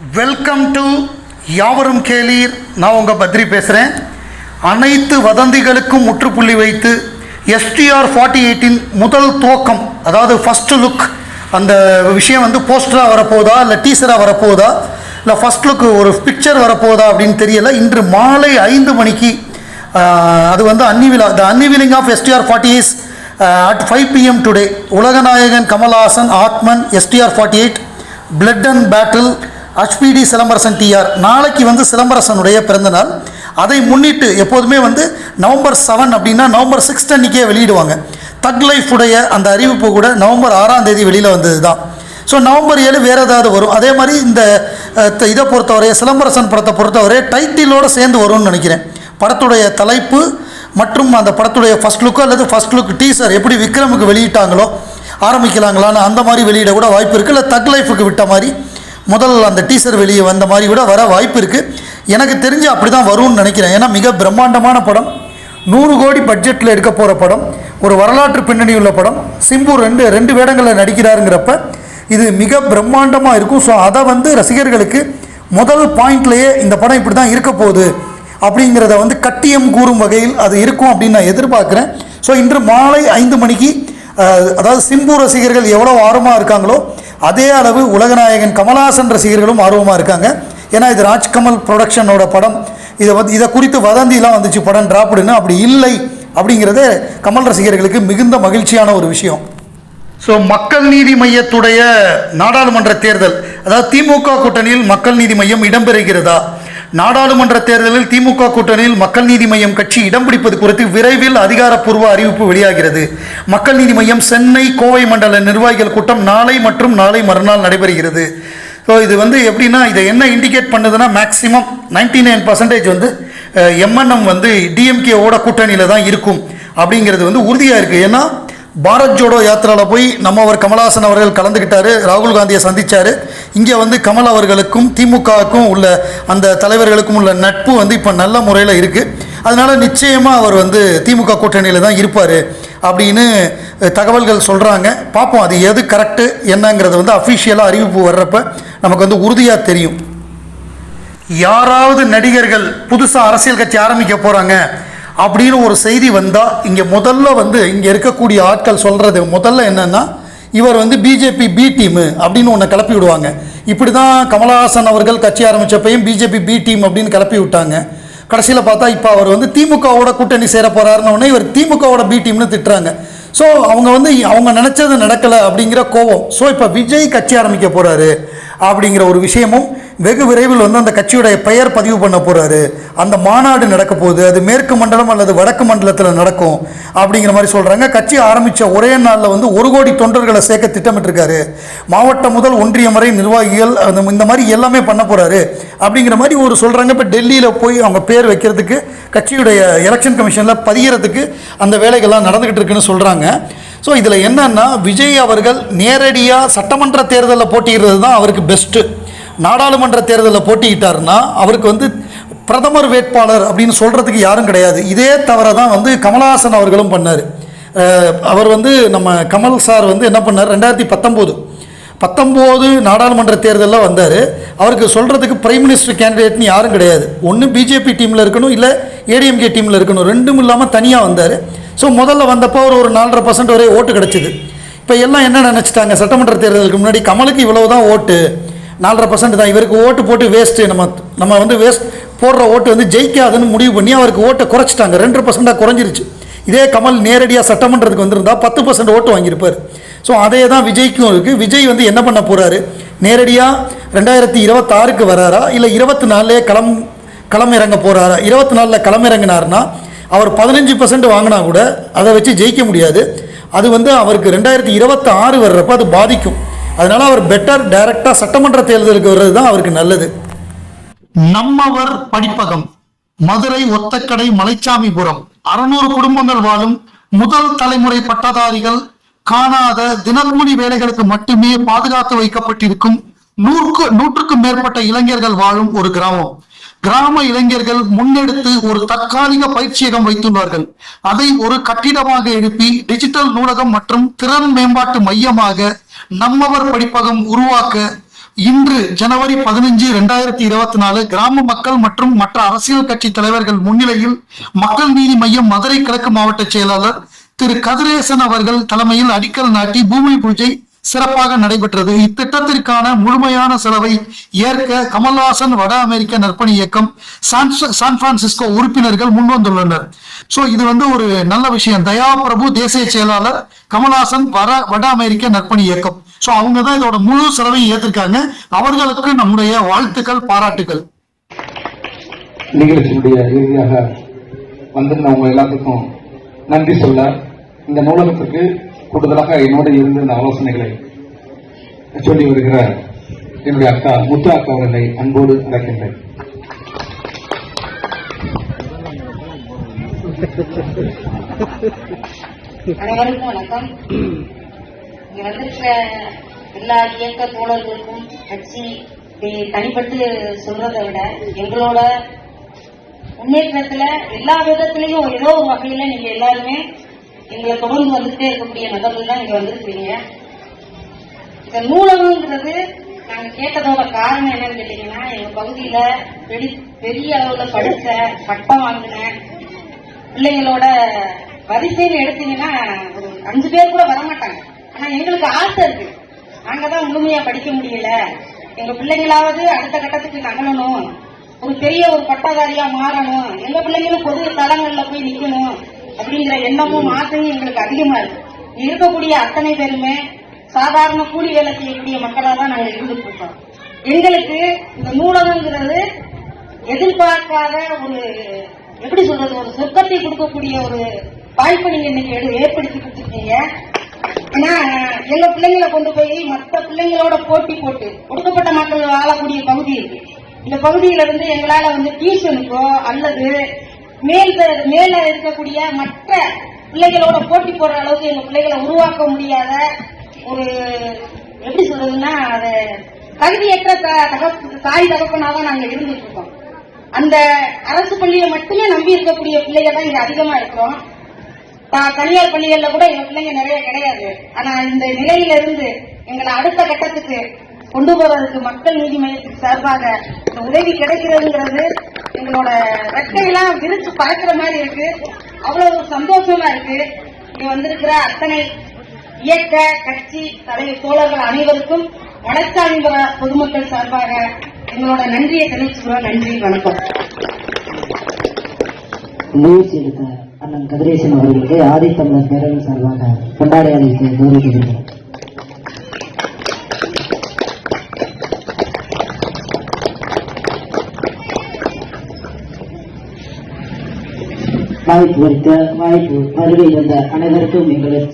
Welcome to யாவரும் கேளீர். நான் உங்கள் பத்ரி பேசுகிறேன் அனைத்து வதந்திகளுக்கும் முற்றுப்புள்ளி வைத்து எஸ்டிஆர் ஃபார்ட்டி எயிட்டின் முதல் துவக்கம் அதாவது ஃபஸ்ட்டு லுக் அந்த விஷயம் வந்து போஸ்டராக வரப்போதா இல்லை டீசராக வரப்போதா இல்லை ஃபஸ்ட் லுக் ஒரு பிக்சர் வரப்போதா அப்படின்னு தெரியல. இன்று மாலை ஐந்து மணிக்கு அது வந்து அன்னிவிலா the unveiling of STR forty is at five PM today Ulaganayagan Kamal Haasan ஆத்மன் STR forty eight blood and battle HBD Silambarasan TR நாளைக்கு வந்து சிலம்பரசனுடைய பிறந்தநாள் அதை முன்னிட்டு எப்போதுமே வந்து நவம்பர் செவன் அப்படின்னா நவம்பர் சிக்ஸ்த் அன்றைக்கே வெளியிடுவாங்க. தக் லைஃப் உடைய அந்த அறிவிப்பு கூட நவம்பர் ஆறாம் தேதி வெளியில் வந்தது தான் ஸோ நவம்பர் ஏழு வேறு ஏதாவது வரும். அதே மாதிரி இந்த த- இதை பொறுத்தவரை சிலம்பரசன் படத்தை பொறுத்தவரை டைட்டிலோடு சேர்ந்து வரும்னு நினைக்கிறேன். படத்துடைய தலைப்பு மற்றும் அந்த படத்துடைய ஃபர்ஸ்ட் லுக்கோ அல்லது ஃபர்ஸ்ட் லுக் டீசர் எப்படி விக்ரமுக்கு வெளியிட்டாங்களோ ஆரம்பிக்கலாங்களான்னு அந்த மாதிரி வெளியிட கூட வாய்ப்பு இருக்குது இல்லை தக் லைஃபுக்கு விட்ட மாதிரி முதல் அந்த டீசர் வெளியே வந்த மாதிரி கூட வர வாய்ப்பு இருக்குது எனக்கு தெரிஞ்சு அப்படி தான் வரும்னு நினைக்கிறேன். ஏன்னா மிக பிரம்மாண்டமான படம். நூறு கோடி பட்ஜெட்டில் எடுக்க போகிற படம். ஒரு வரலாற்று பின்னணி உள்ள படம். சிம்பு ரெண்டு ரெண்டு வேடங்களில் நடிக்கிறாருங்கிறப்ப இது மிக பிரம்மாண்டமாக இருக்கும். ஸோ அதை வந்து ரசிகர்களுக்கு முதல் பாயிண்ட்லேயே இந்த படம் இப்படி தான் இருக்க போகுது அப்படிங்கிறத வந்து கட்டியம் கூறும் வகையில் அது இருக்கும் அப்படின்னு நான் எதிர்பார்க்குறேன். ஸோ இன்று மாலை ஐந்து மணிக்கு அதாவது சிம்பு ரசிகர்கள் எவ்வளோ ஆர்வமாக இருக்காங்களோ அதே அளவு உலகநாயகன் கமலாசன் ரசிகர்களும் ஆர்வமாக இருக்காங்க. ஏன்னா இது ராஜ்கமல் ப்ரொடக்ஷனோட படம். இதை வந்து இதை குறித்து வதந்திலாம் வந்துச்சு படம் டிராப்டுன்னு அப்படி இல்லை அப்படிங்கிறது கமல் ரசிகர்களுக்கு மிகுந்த மகிழ்ச்சியான ஒரு விஷயம். ஸோ மக்கள் நீதி மையத்துடைய நாடாளுமன்ற தேர்தல் அதாவது திமுக கூட்டணியில் மக்கள் நீதி மையம் இடம்பெறுகிறதா நாடாளுமன்ற தேர்தலில் திமுக கூட்டணியில் மக்கள் நீதி மையம் கட்சி இடம் பிடிப்பது குறித்து விரைவில் அதிகாரப்பூர்வ அறிவிப்பு வெளியாகிறது. மக்கள் நீதி மையம் சென்னை கோவை மண்டல நிர்வாகிகள் கூட்டம் நாளை மற்றும் நாளை மறுநாள் நடைபெறுகிறது. ஸோ இது வந்து எப்படின்னா இதை என்ன இண்டிகேட் பண்ணுதுன்னா மேக்ஸிமம் நைன்டி நைன் பர்சன்டேஜ் வந்து எம்என்எம் வந்து டிஎம்கேவோட கூட்டணியில் தான் இருக்கும். அப்படிங்கிறது வந்து உறுதியாக இருக்குது ஏன்னா பாரத் ஜோடோ யாத்திராவில் போய் நம்ம அவர் கமலாசன் அவர்கள் கலந்துக்கிட்டாரு ராகுல் காந்தியை சந்தித்தார் இங்கே வந்து கமல் அவர்களுக்கும் திமுகவுக்கும் உள்ள அந்த தலைவர்களுக்கும் உள்ள நட்பு வந்து இப்போ நல்ல முறையில் இருக்குது அதனால் நிச்சயமாக அவர் வந்து திமுக கூட்டணியில் தான் இருப்பார் அப்படின்னு தகவல்கள் சொல்கிறாங்க பார்ப்போம் அது எது கரெக்டு என்னங்கிறது வந்து அஃபிஷியலாக அறிவிப்பு வர்றப்ப நமக்கு வந்து உறுதியாக தெரியும். யாராவது நடிகர்கள் புதுசாக அரசியல் கட்சி ஆரம்பிக்க போகிறாங்க அப்படின்னு ஒரு செய்தி வந்தால் இங்கே முதல்ல வந்து இங்கே இருக்கக்கூடிய ஆட்கள் சொல்கிறது முதல்ல என்னென்னா இவர் வந்து பிஜேபி பி டீமு அப்படின்னு ஒன்று கிளப்பி விடுவாங்க. இப்படி தான் கமலஹாசன் அவர்கள் கட்சி ஆரம்பித்தப்பையும் பிஜேபி பி டீம் அப்படின்னு கிளப்பி விட்டாங்க. கடைசியில் பார்த்தா இப்போ அவர் வந்து திமுகவோட கூட்டணி சேர போகிறாருன்னு உடனே இவர் திமுகவோட பி டீம்னு திட்டுறாங்க. ஸோ அவங்க வந்து அவங்க நினச்சது நடக்கலை அப்படிங்கிற கோபம் ஸோ இப்போ விஜய் கட்சி ஆரம்பிக்க போகிறாரு அப்படிங்கிற ஒரு விஷயமும் வெகு விரைவில் வந்து அந்த கட்சியுடைய பெயர் பதிவு பண்ண போகிறாரு அந்த மாநாடு நடக்க போகுது. அது மேற்கு மண்டலம் அல்லது வடக்கு மண்டலத்தில் நடக்கும் அப்படிங்கிற மாதிரி சொல்கிறாங்க கட்சி ஆரம்பித்த ஒரே நாளில் வந்து ஒரு கோடி தொண்டர்களை சேர்க்க திட்டமிட்டிருக்காரு. மாவட்டம் முதல் ஒன்றியம் வரை நிர்வாகிகள் அந்த இந்த மாதிரி எல்லாமே பண்ண போகிறாரு அப்படிங்கிற மாதிரி ஒரு சொல்கிறாங்க இப்போ டெல்லியில் போய் அவங்க பேர் வைக்கிறதுக்கு கட்சியுடைய எலெக்ஷன் கமிஷனில் பதிகிறதுக்கு அந்த வேலைகள்லாம் நடந்துக்கிட்டு இருக்குன்னு சொல்கிறாங்க ஸோ இதில் என்னன்னா விஜய் அவர்கள் நேரடியாக சட்டமன்ற தேர்தலில் போட்டியிடுறது தான் அவருக்கு பெஸ்ட்டு நாடாளுமன்ற தேர்தலில் போட்டியிட்டாருன்னா அவருக்கு வந்து பிரதமர் வேட்பாளர் அப்படின்னு சொல்கிறதுக்கு யாரும் கிடையாது. இதே தவிர தான் வந்து கமலஹாசன் அவர்களும் பண்ணார். அவர் வந்து நம்ம கமல் சார் வந்து என்ன பண்ணார்? ரெண்டாயிரத்தி பத்தொம்போது. பத்தொம்போது நாடாளுமன்ற தேர்தலில் வந்தார். அவருக்கு சொல்கிறதுக்கு பிரைம் மினிஸ்டர் கேண்டிடேட்னு யாரும் கிடையாது. ஒன்று பிஜேபி டீமில் இருக்கணும் இல்லை ஏடிஎம்கே டீமில் இருக்கணும். ரெண்டும் இல்லாமல் தனியாக வந்தார். ஸோ முதல்ல வந்தப்போ ஒரு ஒரு நாலரை பர்சன்ட் வரை ஓட்டு கிடச்சிது. இப்போ எல்லாம் என்ன நினச்சிட்டாங்க? சட்டமன்ற தேர்தலுக்கு முன்னாடி கமலுக்கு இவ்வளவு தான் ஓட்டு. நாலரை பர்சன்ட் தான். இவருக்கு ஓட்டு போட்டு வேஸ்ட்டு நம்ம நம்ம வந்து வேஸ்ட் போடுற ஓட்டு வந்து ஜெயிக்காதுன்னு முடிவு பண்ணி அவருக்கு ஓட்டை குறைச்சிட்டாங்க. ரெண்டு பர்சண்டாக குறைஞ்சிருச்சு. இதே கமல் நேரடியாக சட்டமன்றத்துக்கு வந்திருந்தா பத்து பர்சன்ட் ஓட்டு வாங்கியிருப்பார். ஸோ அதே தான் விஜய்க்கும் இருக்குது விஜய் வந்து என்ன பண்ண போகிறாரு நேரடியாக ரெண்டாயிரத்தி இருபத்தாறுக்கு வராரா? இல்லை இருபத்தி நாலுலேயே களம் களம் இறங்க போகிறாரா இருபத்தி நாலில் களம் இறங்கினார்னா அவர் பதினஞ்சு பர்சன்ட் வாங்கினா கூட அதை வச்சு ஜெயிக்க முடியாது. அது வந்து அவருக்கு ரெண்டாயிரத்தி இருபத்தி ஆறு வர்றப்போ அது பாதிக்கும். அதனால அவர் பெட்டர் டைரக்டாக சட்டமன்ற தேர்தலுக்கு வர்றது தான் அவருக்கு நல்லது. நம்மவர் படிப்பகம் மதுரை ஒத்தக்கடை மலைச்சாமிபுரம். அறுநூறு குடும்பங்கள் வாழும் முதல் தலைமுறை பட்டதாரிகள் காணாத தினக்கூலி வேலைகளுக்கு மட்டுமே பாதுகாத்து வைக்கப்பட்டிருக்கும் நூறுக்கு நூற்றுக்கும் மேற்பட்ட இளைஞர்கள் வாழும் ஒரு கிராமம். கிராம இளைஞர்கள் முன்னெடுத்து ஒரு தற்காலிக பயிற்சியகம் வைத்துள்ளார்கள். அதை ஒரு கட்டிடமாக எழுப்பி டிஜிட்டல் நூலகம் மற்றும் திறன் மேம்பாட்டு மையமாக நம்மவர் படிப்பகம் உருவாக்க இன்று ஜனவரி பதினஞ்சு ரெண்டாயிரத்தி இருபத்தி நாலு கிராம மக்கள் மற்றும் மற்ற அரசியல் கட்சி தலைவர்கள் முன்னிலையில் மக்கள் நீதி மையம் மதுரை கிழக்கு மாவட்ட செயலாளர் திரு கதிரேசன் அவர்கள் தலைமையில் அடிக்கல் நாட்டி பூமி பூஜை சிறப்பாக நடைபெற்றது. இத்திட்டத்திற்கான முழுமையான செலவை ஏற்க கமல்ஹாசன் வட அமெரிக்க நற்பணி இயக்கம் சான் பிரான்சிஸ்கோ உறுப்பினர்கள் முன்வந்துள்ளனர். சோ இது வந்து ஒரு நல்ல விஷயம். தயா பிரபு தேசிய செயலாளர் கமல்ஹாசன் வட வட அமெரிக்க நற்பணி இயக்கம். சோ அவங்க தான் இதோட முழு செலவையும் ஏத்திருக்காங்க. அவர்களுக்கு நம்முடைய வாழ்த்துக்கள் பாராட்டுகள் நிகழ்ச்சியுடைய இறுதியாக வந்திருந்த உங்க எல்லாத்துக்கும் நன்றி சொல்ல இந்த நூலகத்துக்கு கூடுதலாக என்னோட இருந்து இந்த ஆலோசனைகளை சொல்லி வருகிற என்னுடைய அக்கா முத்து அக்கா அவர்களை அன்போடு அழைக்கின்றேன். அனைவருக்கும் வணக்கம். இங்க வந்திருக்கிற எல்லா இயக்க தோழர்களுக்கும் கட்சி தனிப்பட்டு சொல்றதை விட எங்களோட முன்னேற்றத்துல எல்லா விதத்திலையும் ஏதோ ஒரு வகையில நீங்க எல்லாருமே எங்களை தொடர்ந்து வந்துட்டே இருக்கக்கூடிய நபர்கள் தான் இங்க வந்திருக்கீங்க இந்த நூலகங்கிறது நாங்க கேட்டதோட காரணம் என்னன்னு கேட்டீங்கன்னா எங்க பகுதியில பெரிய பெரிய அளவுல படிச்ச பட்டம் வாங்கின பிள்ளைங்களோட வரிசைன்னு எடுத்தீங்கன்னா ஒரு அஞ்சு பேர் கூட வரமாட்டாங்க. ஆனா எங்களுக்கு ஆசை இருக்கு. நாங்க தான் முழுமையா படிக்க முடியல. எங்க பிள்ளைங்களாவது அடுத்த கட்டத்துக்கு நகலணும். ஒரு பெரிய ஒரு பட்டதாரியா மாறணும். எங்க பிள்ளைங்களும் பொது தளங்கள்ல போய் நிக்கணும். அப்படிங்கிற எண்ணமும் ஆசையும் எங்களுக்கு அதிகமா இருக்கு. இருக்கக்கூடிய அத்தனை பேருமே சாதாரண கூலி வேலை செய்யக்கூடிய மக்களா தான் நாங்கள் இருந்துட்டு இருக்கோம். எங்களுக்கு இந்த நூலகங்கிறது எதிர்பார்க்காத ஒரு எப்படி சொல்றது ஒரு சொர்க்கத்தை கொடுக்கக்கூடிய ஒரு வாய்ப்பை நீங்க இன்னைக்கு ஏற்படுத்தி கொடுத்துருக்கீங்க ஏன்னா எங்க பிள்ளைங்களை கொண்டு போய் மற்ற பிள்ளைங்களோட போட்டி போட்டு ஒடுக்கப்பட்ட மக்கள் வாழக்கூடிய பகுதி இருக்கு இந்த பகுதியில இருந்து எங்களால வந்து டியூஷனுக்கோ அல்லது மேல் மேல இருக்கக்கூடிய மற்ற பிள்ளைகளோட போட்டி போடுற அளவுக்கு எங்க பிள்ளைகளை உருவாக்க முடியாத ஒரு எப்படி சொல்றதுன்னா அது தகுதியற்ற த- தாய் தகப்பனாக நாங்க இருந்துட்டு இருக்கோம். அந்த அரசு பள்ளியை மட்டுமே நம்பி இருக்கக்கூடிய பிள்ளைகள் தான் இங்க அதிகமா இருக்கிறோம். த- தனியார் பள்ளிகள்ல கூட எங்க பிள்ளைங்க நிறைய கிடையாது. ஆனா இந்த நிலையில இருந்து எங்களை அடுத்த கட்டத்துக்கு கொண்டு போறதுக்கு மக்கள் நீதி மையத்துக்கு சார்பாக உதவி கிடைக்கிறதுங்கிறது எங்களோட ரெக்கையெல்லாம் விரிச்சு பறக்கிற மாதிரி இருக்கு. அவ்வளவு ஒரு சந்தோஷமா இருக்கு. இங்க வந்திருக்கிற அத்தனை இயக்க கட்சி தலைவர் தோழர்கள் அனைவருக்கும் வடக்காளிபுர பொதுமக்கள் சார்பாக எங்களோட நன்றியை தெரிவிச்சுக்கிறோம். நன்றி வணக்கம். முயற்சி எடுத்த அண்ணன் கதிரேசன் அவர்களுக்கு ஆதித்தமிழர் பேரவை சார்பாக கொண்டாடி அளித்து கௌரவிக்கிறேன் வாய்ப்பு அளித்த வாய்ப்பு வருகை வந்த அனைவருக்கும் எங்களது